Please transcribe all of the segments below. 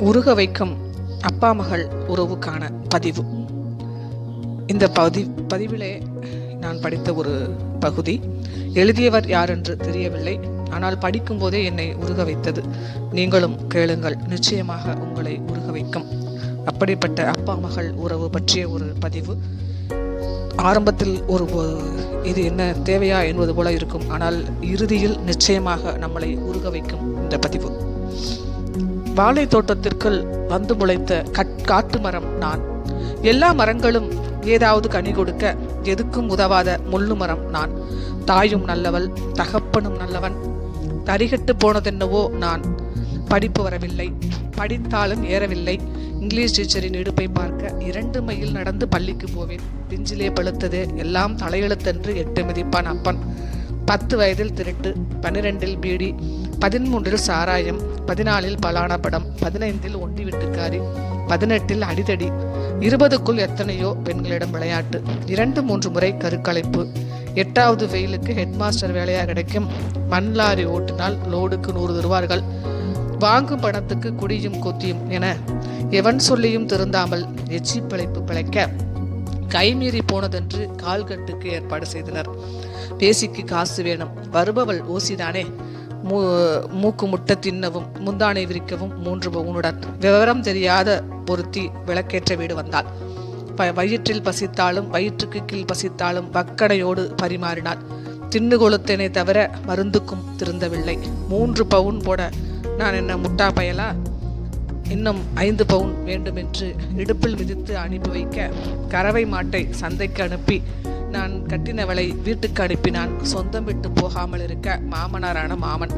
உருக வைக்கும் அப்பா மகள் உறவுக்கான பதிவு. இந்த பதி பதிவிலே நான் படித்த ஒரு பகுதி. எழுதியவர் யார் என்று தெரியவில்லை. ஆனால் படிக்கும்போதே என்னை உருக வைத்தது. நீங்களும் கேளுங்கள். நிச்சயமாக உங்களை உருக வைக்கும். அப்படிப்பட்ட அப்பா மகள் உறவு பற்றிய ஒரு பதிவு. ஆரம்பத்தில் ஒரு இது என்ன தேவையா என்பது போல இருக்கும். ஆனால் இறுதியில் நிச்சயமாக நம்மளை உருக வைக்கும் இந்த பதிவு. வாழை தோட்டத்திற்குள் வந்து முளைத்த கட் காட்டு மரம் நான். எல்லா மரங்களும் ஏதாவது கனி கொடுக்க எதுக்கும் உதவாத முள்ளு மரம் நான். தாயும் நல்லவள் தகப்பனும் நல்லவன். தரிகட்டு போனதென்னவோ நான். படிப்பு வரவில்லை. படித்தாலும் ஏறவில்லை. இங்கிலீஷ் டீச்சரின் இடுப்பை பார்க்க இரண்டு மைல் நடந்து பள்ளிக்கு போவேன். பிஞ்சிலே பழுத்தது எல்லாம் தலையெழுத்தென்று எட்டு மிதிப்பான் அப்பன். பத்து வயதில் திருட்டு பன்னிரெண்டில் பீடி பதிமூன்றில் சாராயம் பதினாலில் பலான படம் பதினைந்தில் ஒண்டி விட்டுக்காரி பதினெட்டில் அடிதடி இருபதுக்குள் எத்தனையோ பெண்களிடம் விளையாட்டு இரண்டு மூன்று முறை கருக்கலைப்பு எட்டாவது ஃபெயிலுக்கு ஹெட்மாஸ்டர் வேலையாக கிடைக்கும் மண் லாரி ஓட்டினால் லோடுக்கு நூறு தருவார்கள் வாங்கும் பணத்துக்கு குடியும் கொத்தியும் என எவன் சொல்லியும் திருந்தாமல் எச்சி பிழைப்பு பிழைக்க கைமீறி போனதென்று கால்கட்டுக்கு ஏற்பாடு செய்தனர். பேசிக்கு காசு வேணும். வருபவள் ஓசிதானே? மூ மூக்கு முட்டை தின்னவும் முந்தானை விரிக்கவும் மூன்று பவுனுடன் விவரம் தெரியாத பொருத்தி விளக்கேற்ற வீடு வந்தாள். ப- வயிற்றில் பசித்தாலும் வயிற்றுக்கு கீழ் பசித்தாலும் வக்கடையோடு பரிமாறினாள். தின்னு கொளுத்தேனே தவிர மருந்துக்கும் திருந்தவில்லை. மூன்று பவுன் போட நான் என்ன முட்டா பயலா? இன்னும் ஐந்து பவுன் வேண்டுமென்று இடுப்பில் மிதித்து அனுப்பி வைக்க கறவை மாட்டை சந்தைக்கு அனுப்பி நான் கட்டினவளை வீட்டுக்கு அனுப்பினான். சொந்தம் விட்டு போகாமல் இருக்க மாமனாரான மாமன்.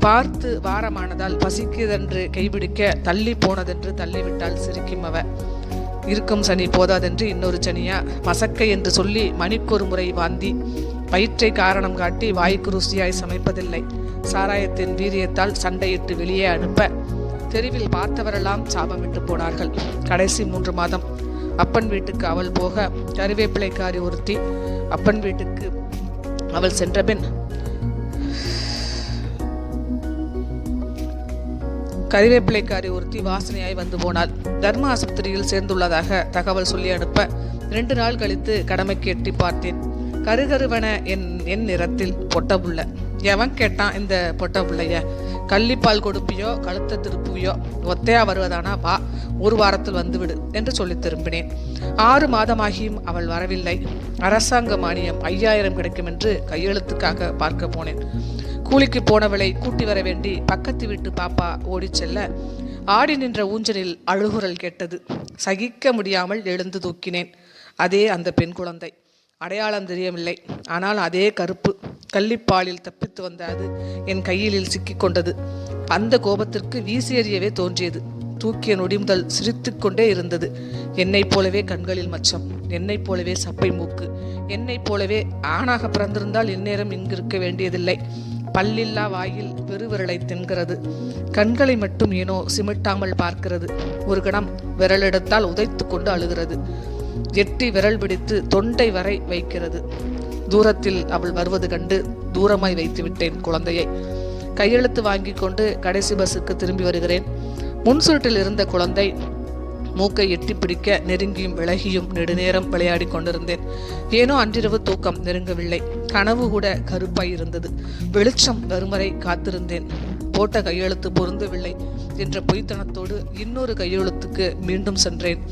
பார்த்து வாரமானதால் பசிக்குதென்று கைபிடிக்க தள்ளி போனதென்று தள்ளிவிட்டால் சிரிக்கும் அவ. இருக்கும் சனி போதாதென்று இன்னொரு சனியா மசக்கை என்று சொல்லி மணிக்கொரு முறை வாந்தி. வயிற்றை காரணம் காட்டி வாய்க்கு ருசியாய் சமைப்பதில்லை. சாராயத்தின் வீரியத்தால் சண்டையிட்டு வெளியே அனுப்ப. தெருவில் பார்த்தவரெல்லாம் சாபமிட்டு போனார்கள். கடைசி மூன்று மாதம். அப்பன் வீட்டுக்கு அவள் போக கருவேப்பிலைக்காரி ஒருத்தி அப்பன் வீட்டுக்கு அவள் சென்றபின் கறிவேப்பிலைக்காரி ஒருத்தி வாசனையாய் வந்து போனாள். தர்ம ஆஸ்பத்திரியில் சேர்ந்துள்ளதாக தகவல் சொல்லி அனுப்ப ரெண்டு நாள் கழித்து கடமைக்கு எட்டி பார்த்தேன். கருகருவன என் என் நிறத்தில் பொட்ட புள்ள எவன் கேட்டான் இந்த பொட்ட புள்ளைய கள்ளிப்பால் கொடுப்பியோ கழுத்த திருப்புவியோ ஒத்தையா வருவதானா? வா ஒரு வாரத்தில் வந்துவிடு என்று சொல்லித் திரும்பினேன். ஆறு மாதமாகியும் அவள் வரவில்லை. அரசாங்க மானியம் ஐயாயிரம் கிடைக்கும் என்று கையெழுத்துக்காக பார்க்க போனேன். கூலிக்கு போனவளை கூட்டி வர வேண்டி பக்கத்து வீட்டு பாப்பா ஓடிச் செல்ல ஆடி நின்ற ஊஞ்சலில் அழுகுரல் கேட்டது. சகிக்க முடியாமல் எழுந்து தூக்கினேன். அதே அந்த பெண் குழந்தை. அடையாளம் தெரியவில்லை. ஆனால் அதே கருப்பு. கள்ளிப்பாலில் தப்பித்து வந்த அது என் கையிலில் சிக்கிக்கொண்டது. அந்த கோபத்திற்கு வீசியறியவே தோன்றியது. தூக்கிய நொடி முதல் சிரித்துக்கொண்டே இருந்தது. என்னைப் போலவே கண்களில் மச்சம் என்னைப் போலவே சப்பை மூக்கு என்னைப் போலவே ஆணாக பிறந்திருந்தால் இந்நேரம் இங்கிருக்க வேண்டியதில்லை. பல்லில்லா வாயில் பெருவிரலை தின்கிறது. கண்களை மட்டும் ஏனோ சிமிட்டாமல் பார்க்கிறது. ஒரு கணம் விரலெடுத்தால் உதைத்து கொண்டு அழுகிறது. எட்டி விரல் பிடித்து தொண்டை வரை வைக்கிறது. தூரத்தில் அவள் வருவது கண்டு தூரமாய் வைத்து விட்டேன் குழந்தையை. கையெழுத்து வாங்கி கொண்டு கடைசி பஸ்ஸுக்கு திரும்பி வருகிறேன். முன்சுருட்டில் இருந்த குழந்தை மூக்கை எட்டி பிடிக்க நெருங்கியும் விலகியும் நெடுநேரம் விளையாடி கொண்டிருந்தேன். ஏனோ அன்றிரவு தூக்கம் நெருங்கவில்லை. கனவு கூட கருப்பாய் இருந்தது. வெளிச்சம் வரும் வரை காத்திருந்தேன். போட்ட கையெழுத்து பொருந்தவில்லை. என்ற பொய்த்தனத்தோடு இன்னொரு கையெழுத்துக்கு மீண்டும் சென்றேன்.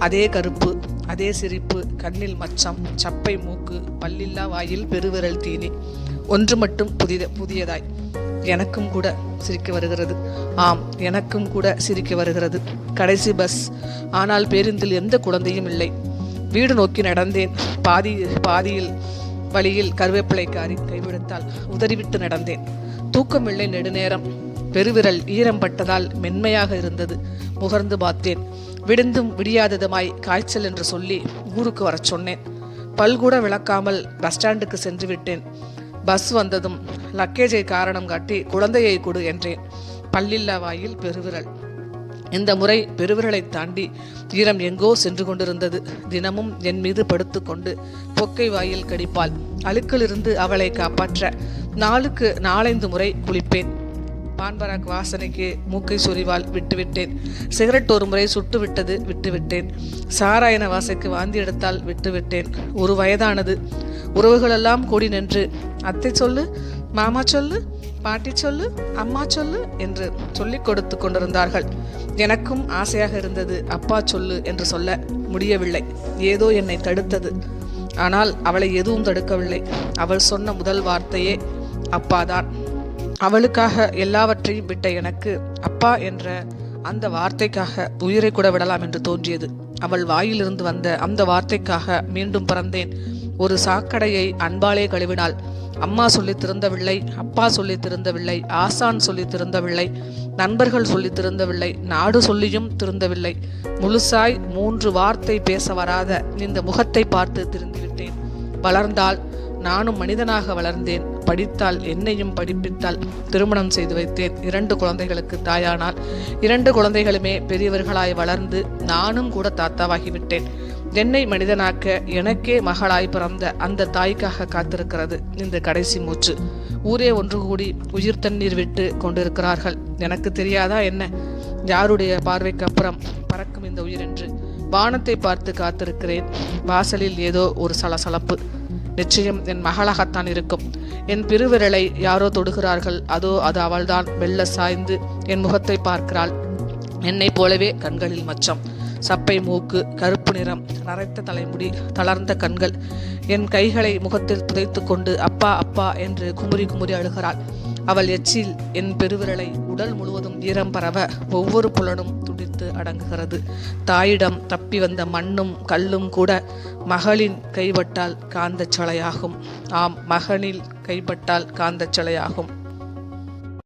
அதே கருப்பு அதே சிரிப்பு கண்ணில் மச்சம் சப்பை மூக்கு பல்லில்லா வாயில் பெருவிரல் தீனி. ஒன்று மட்டும் புதித புதியதாய். எனக்கும் கூட சிரிக்க வருகிறது. ஆம் எனக்கும் கூட சிரிக்க வருகிறது. கடைசி பஸ் ஆனால் பேருந்தில் எந்த குழந்தையும் இல்லை. வீடு நோக்கி நடந்தேன். பாதி பாதியில் வழியில் கருவேப்பிலைக்காரி கைவிடுத்தால் உதறிவிட்டு நடந்தேன். தூக்கமில்லை நெடுநேரம். பெருவிரல் ஈரம் பட்டதால் மென்மையாக இருந்தது. முகர்ந்து பார்த்தேன். விடிந்தும் விடியாததுமாய் காய்ச்சல் என்று சொல்லி ஊருக்கு வர சொன்னேன். பல்கூட விளக்காமல் பஸ் ஸ்டாண்டுக்கு சென்று விட்டேன். பஸ் வந்ததும் லக்கேஜை காரணம் காட்டி குழந்தையை கொடு என்றேன். பல்லில்லா வாயில் பெருவிரல். இந்த முறை பெருவிரலை தாண்டி ஈரம் எங்கோ சென்று கொண்டிருந்தது. தினமும் என் மீது படுத்துக்கொண்டு பொக்கை வாயில் கடிப்பாள். அழுக்கிலிருந்து அவளை காப்பாற்ற நாளுக்கு நாலைந்து முறை குளிப்பேன். பான்பராக் வாசனைக்கு மூக்கை சொறிவால் விட்டுவிட்டேன். சிகரெட் ஒரு முறை சுட்டு விட்டது விட்டுவிட்டேன். சாராயன வாசைக்கு வாந்தி எடுத்தால் விட்டுவிட்டேன். ஒரு வயதானது. உறவுகளெல்லாம் கூடி நின்று அத்தை சொல்லு மாமா சொல்லு பாட்டி சொல்லு அம்மா சொல்லு என்று சொல்லிக் கொடுத்து கொண்டிருந்தார்கள். எனக்கும் ஆசையாக இருந்தது அப்பா சொல்லு என்று சொல்ல முடியவில்லை. ஏதோ என்னை தடுத்தது. ஆனால் அவளை எதுவும் தடுக்கவில்லை. அவள் சொன்ன முதல் வார்த்தையே அப்பாதான். அவளுக்காக எல்லாவற்றையும் விட்ட எனக்கு அப்பா என்ற அந்த வார்த்தைக்காக உயிரை கூட விடலாம் என்று தோன்றியது. அவள் வாயிலிருந்து வந்த அந்த வார்த்தைக்காக மீண்டும் பிறந்தேன். ஒரு சாக்கடையை அன்பாலே கழுவினாள் அம்மா சொல்லி திருந்தவில்லை அப்பா சொல்லி திருந்தவில்லை ஆசான் சொல்லி திருந்தவில்லை நண்பர்கள் சொல்லி திருந்தவில்லை நாடு சொல்லியும் திருந்தவில்லை. முழுசாய் மூன்று வார்த்தை பேச வராத இந்த முகத்தை பார்த்து திருந்திவிட்டேன். வளர்ந்தால் நானும் மனிதனாக வளர்ந்தேன். படித்தால் என்னையும் படிப்பித்தால் திருமணம் செய்து வைத்தேன். இரண்டு குழந்தைகளுக்கு தாயானால் இரண்டு குழந்தைகளுமே பெரியவர்களாய் வளர்ந்து நானும் கூட தாத்தாவாகிவிட்டேன். என்னை மனிதனாக்க எனக்கே மகளாய் பிறந்த அந்த தாய்க்காக காத்திருக்கிறது இந்த கடைசி மூச்சு. ஊரே ஒன்று கூடி உயிர் தண்ணீர் விட்டு கொண்டிருக்கிறார்கள். எனக்கு தெரியாதா என்ன? யாருடைய பார்வைக்கு அப்புறம் பறக்கும் இந்த உயிர் என்று வானத்தை பார்த்து காத்திருக்கிறேன். வாசலில் ஏதோ ஒரு சலசலப்பு. நிச்சயம் என் மகளாகத்தான் இருக்கும். என் பெருவிரலை யாரோ தொடுகிறார்கள் அதோ அது அவள்தான். மெல்ல சாய்ந்து என் முகத்தை பார்க்கிறாள். என்னைப் போலவே கண்களில் மச்சம். சப்பை மூக்கு கருப்பு நிறம் நரைத்த தலைமுடி தளர்ந்த கண்கள். என் கைகளை முகத்தில் புதைத்து கொண்டு அப்பா அப்பா என்று குமுறி குமுறி அழுகிறாள். அவள் எச்சில் என் பெருவிரலை உடல் முழுவதும் ஈரம் பரவ ஒவ்வொரு புலனும் துடித்து அடங்குகிறது. தாயிடம் தப்பி வந்த மண்ணும் கல்லும் கூட மகளின் கைப்பட்டால் காந்தச் சலையாகும் ஆம் மகனில் கைப்பட்டால் காந்தச் சலையாகும்